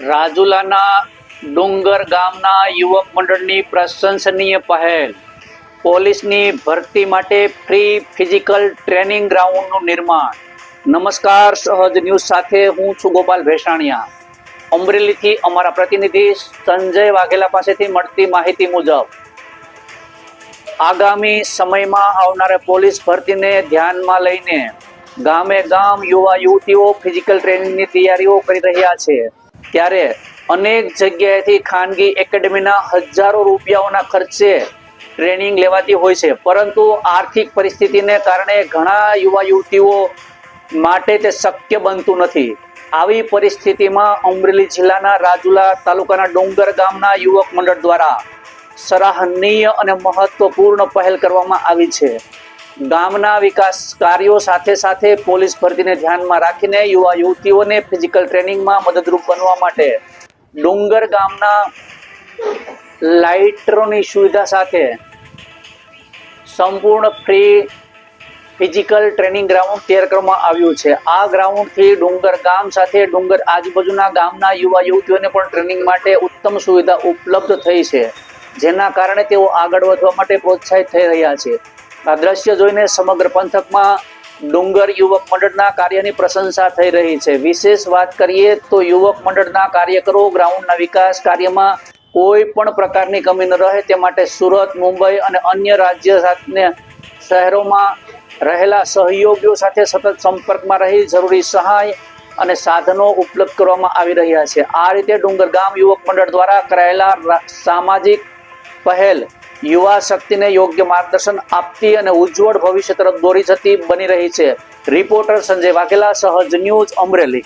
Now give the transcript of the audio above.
રાજુલાના ડુંગર ગામના યુવક મંડળની પ્રશંસનીય પહેલ. પોલીસની ભરતી માટે ફ્રી ફિઝિકલ ટ્રેનિંગ ગ્રાઉન્ડનું નિર્માણ. નમસ્કાર, સહજ ન્યૂઝ સાથે હું છું ગોપાલ ભેસાણિયા. અમરેલીથી અમારા પ્રતિનિધિ સંજય વાઘેલા પાસેથી મળતી માહિતી મુજબ, આગામી સમયમાં આવનારા પોલીસ ભરતીને ધ્યાનમાં લઈને ગામે ગામ યુવા યુવતીઓ ફિઝિકલ ટ્રેનિંગની તૈયારીઓ કરી રહ્યા છે. ત્યારે અનેક જગ્યાએથી ખાનગી એકેડમીના હજારો રૂપિયાઓના ખર્ચે ટ્રેનિંગ લેવાતી હોય છે. પરંતુ આર્થિક પરિસ્થિતિને કારણે ઘણા યુવા યુવતીઓ માટે તે શક્ય બનતું નથી. આવી પરિસ્થિતિમાં અમરેલી જિલ્લાના રાજુલા તાલુકાના ડુંગર ગામના યુવક મંડળ દ્વારા સરાહનીય અને મહત્વપૂર્ણ પહેલ કરવામાં આવી છે. ગામના વિકાસ કાર્યો સાથે સાથે પોલીસ ભરતીને ધ્યાનમાં રાખીને યુવા યુવતીઓને ફિઝિકલ ટ્રેનિંગમાં મદદરૂપ બનવા માટે ડુંગર ગામના લાઇટરોની સુવિધા સાથે સંપૂર્ણ ફ્રી ફિઝિકલ ટ્રેનિંગ ગ્રાઉન્ડ તૈયાર કરવામાં આવ્યું છે. આ ગ્રાઉન્ડથી ડુંગર ગામ સાથે ડુંગર આજુબાજુના ગામના યુવા યુવતીઓને પણ ટ્રેનિંગ માટે ઉત્તમ સુવિધા ઉપલબ્ધ થઈ છે, જેના કારણે તેઓ આગળ વધવા માટે પ્રોત્સાહિત થઈ રહ્યા છે. આ દ્રશ્ય જોઈને સમગ્ર પંથકમાં ડુંગર યુવક મંડળના કાર્યની પ્રશંસા થઈ રહી છે. વિશેષ વાત કરીએ તો યુવક મંડળના કાર્યકરો, ગ્રાઉન્ડના વિકાસ કાર્યમાં કોઈ પણ પ્રકારની કમી ન રહે. તે માટે સુરત, મુંબઈ અને અન્ય રાજ્ય સાથે શહેરોમાં રહેલા સહયોગીઓ સાથે સતત સંપર્કમાં રહી જરૂરી સહાય અને સાધનો ઉપલબ્ધ કરવામાં આવી રહ્યા છે. આ રીતે ડુંગર ગામ યુવક મંડળ દ્વારા કરાયેલા સામાજિક પહેલ યુવા શક્તિને યોગ્ય માર્ગદર્શન આપતી અને ઉજ્જવળ ભવિષ્ય તરફ દોરી જતી બની રહી છે. રિપોર્ટર સંજય વાઘેલા, સહજ ન્યૂઝ અમરેલી.